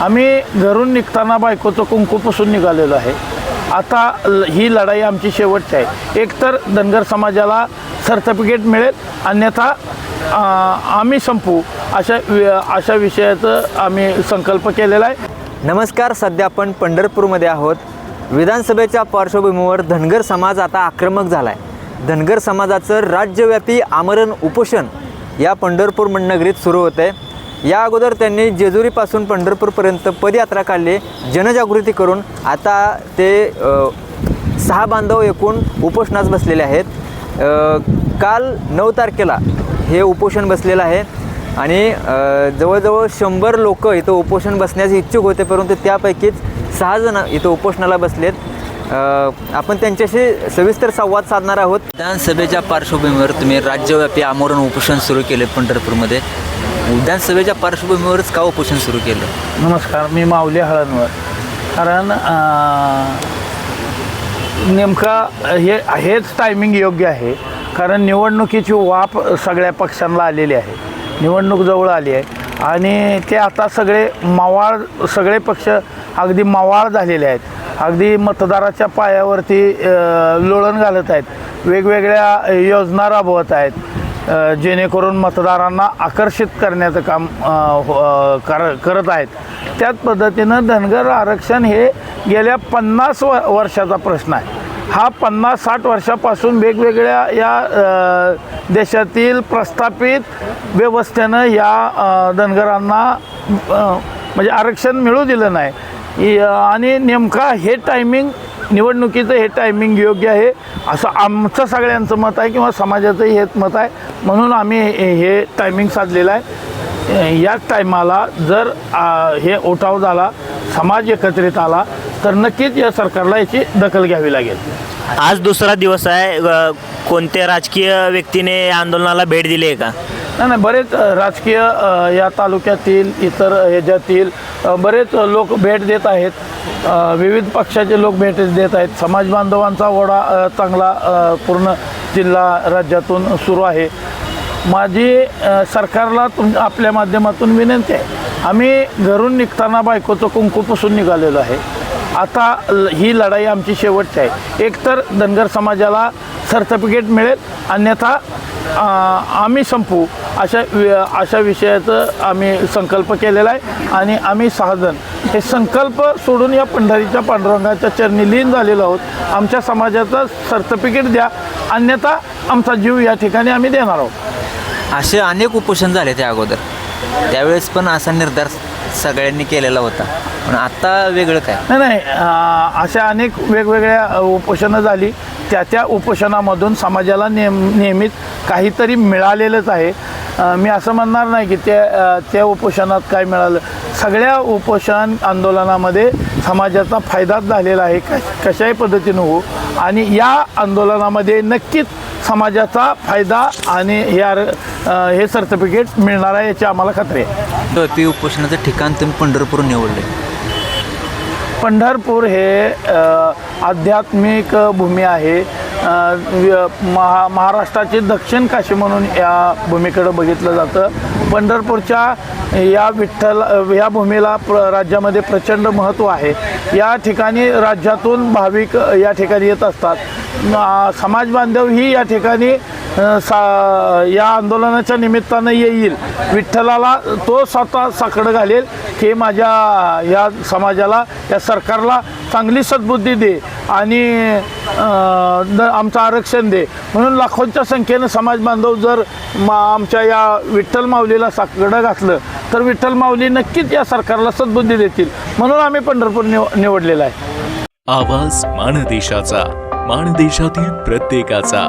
आम्ही घरून निघताना बायकोचं कुंकूपासून निघालेलो आहे. आता ल- ही लढाई आमची शेवटची आहे. एकतर धनगर समाजाला सर्टिफिकेट मिळेल अन्यथा आम्ही संपू अशा वि- अशा विषयाचं आम्ही संकल्प केलेला आहे. नमस्कार सध्या आपण पंढरपूरमध्ये आहोत. विधानसभेच्या पार्श्वभूमीवर धनगर समाज आता आक्रमक झाला आहे धनगर समाजाचं राज्यव्यापी आमरण उपोषण या पंढरपूर नगरीत सुरू होतं आहे या अगोदर त्यांनी जेजुरीपासून पंढरपूरपर्यंत पदयात्रा काढली जनजागृती करून. आता ते सहा बांधव एकूण उपोषणास बसलेले आहेत. काल नऊ तारखेला हे उपोषण बसलेलं आहे आणि जवळजवळ शंभर लोक इथं उपोषण बसण्यास इच्छुक होते परंतु त्यापैकीच सहा जण इथं उपोषणाला बसलेत. आपण त्यांच्याशी सविस्तर संवाद साधणार आहोत. विधानसभेच्या पार्श्वभूमीवर तुम्ही राज्यव्यापी आमरण उपोषण सुरू केले पंढरपूरमध्ये. विधानसभेच्या पार्श्वभूमीवरच का उपोषण सुरू केलं? नमस्कार मी माऊली हळणवर कारण अं, नेमका हे हेच टायमिंग योग्य आहे. कारण निवडणुकीची वाप सगळ्या पक्षांना आलेली आहे. निवडणूक जवळ आली आहे. आणि ते आता सगळे मावाळ सगळे पक्ष अगदी मावाळ झालेले आहेत. अगदी मतदाराच्या पायावरती अं, लोळण घालत आहेत. वेगवेगळ्या योजना राबवत आहेत. जेणेकरून मतदारांना आकर्षित करण्याचं काम हो- कर करत आहेत. त्याच पद्धतीनं धनगर आरक्षण हे गेल्या पन्नास व वर्षाचा प्रश्न आहे. हा पन्नास साठ वर्षापासून वेगवेगळ्या या देशातील प्रस्थापित व्यवस्थेनं या धनगरांना म्हणजे आरक्षण मिळू दिलं नाही. आणि नेमका हे टायमिंग निवडणुकीचं हे टायमिंग योग्य आहे असं आमचं सगळ्यांचं मत आहे किंवा समाजाचंही हेच मत आहे. म्हणून आम्ही हे टायमिंग साधलेलं आहे. याच टायमाला जर हे उठाव झाला समाज एकत्रित आला तर नक्कीच या सरकारला याची दखल घ्यावी लागेल. आज दुसरा दिवस आहे. कोणत्या राजकीय व्यक्तीने या आंदोलनाला भेट दिली आहे का? नाही नाही बरेच राजकीय या तालुक्यातील इतर ह्याच्यातील बरेच लोक भेट देत आहेत. विविध पक्षाचे लोक भेट देत आहेत. समाज बांधवांचा ओढा चांगला पूर्ण जिल्हा राज्यातून सुरू आहे. माझी सरकारला तुम आपल्या माध्यमातून विनंती आहे. आम्ही घरून निघताना बायकोचं कुंकूपासून निघालेलो आहे. आता ल- ही लढाई आमची शेवटची आहे. एकतर धनगर समाजाला सर्टिफिकेट मिळेल. अन्यथा आम्ही संपू. अशा वि- अशा विषयाचं आम्ही संकल्प केलेला आहे. आणि आम्ही सहाजण हे संकल्प सोडून या पंढरीच्या पांडुरंगाच्या चरणी लीन झालेलो आहोत. आमच्या समाजाचं सर्टिफिकेट द्या. अन्यथा आमचा जीव या ठिकाणी आम्ही देणार आहोत. असे अनेक उपोषण झाले त्या अगोदर. त्यावेळेस पण असा निर्धार सगळ्यांनी केलेला होता. पण आता वेगळं काय? नाही नाही अं, अशा अनेक वेगवेगळ्या अ, उपोषणं झाली. त्या त्या उपोषणामधून समाजाला नेम नेहमीच काहीतरी मिळालेलंच आहे. अ, मी असं म्हणणार नाही की त्या अ, त्या उपोषणात काय मिळालं. सगळ्या उपोषण आंदोलनामध्ये समाजाचा फायदाच झालेला आहे कश कशाही पद्धतीनं हो आणि या आंदोलनामध्ये नक्कीच समाजाचा फायदा आणि हे आर अ, हे सर्टिफिकेट मिळणार आहे याची आम्हाला खात्री आहे. पी उपोषणाचं ठिकाण तुम्ही पंढरपूर निवडले. पंढरपूर हे आध्यात्मिक भूमी आहे. महा महाराष्ट्राचे दक्षिण काशी म्हणून या भूमीकडं बघितलं जातं. पंढरपूरच्या या विठ्ठल या भूमीला प्र राज्यामध्ये प्रचंड महत्त्व आहे. या ठिकाणी राज्यातून भाविक या ठिकाणी येत असतात. समाज बांधव ही या ठिकाणी सा या आंदोलनाच्या निमित्तानं येईल. विठ्ठलाला तो स्वतः साकडं घालेल. की माझ्या या समाजाला या सरकारला चांगली सद्बुद्धी दे आणि आमचं आरक्षण दे. म्हणून लाखोंच्या संख्येनं समाज बांधव जर मा आमच्या या विठ्ठल माऊलीला साकडं घातलं तर विठ्ठल माऊली नक्कीच या सरकारला सद्बुद्धी देतील. म्हणून आम्ही पंढरपूर निव निवडलेला आहे. आवाज मानदेशाचा मानदेशातील प्रत्येकाचा.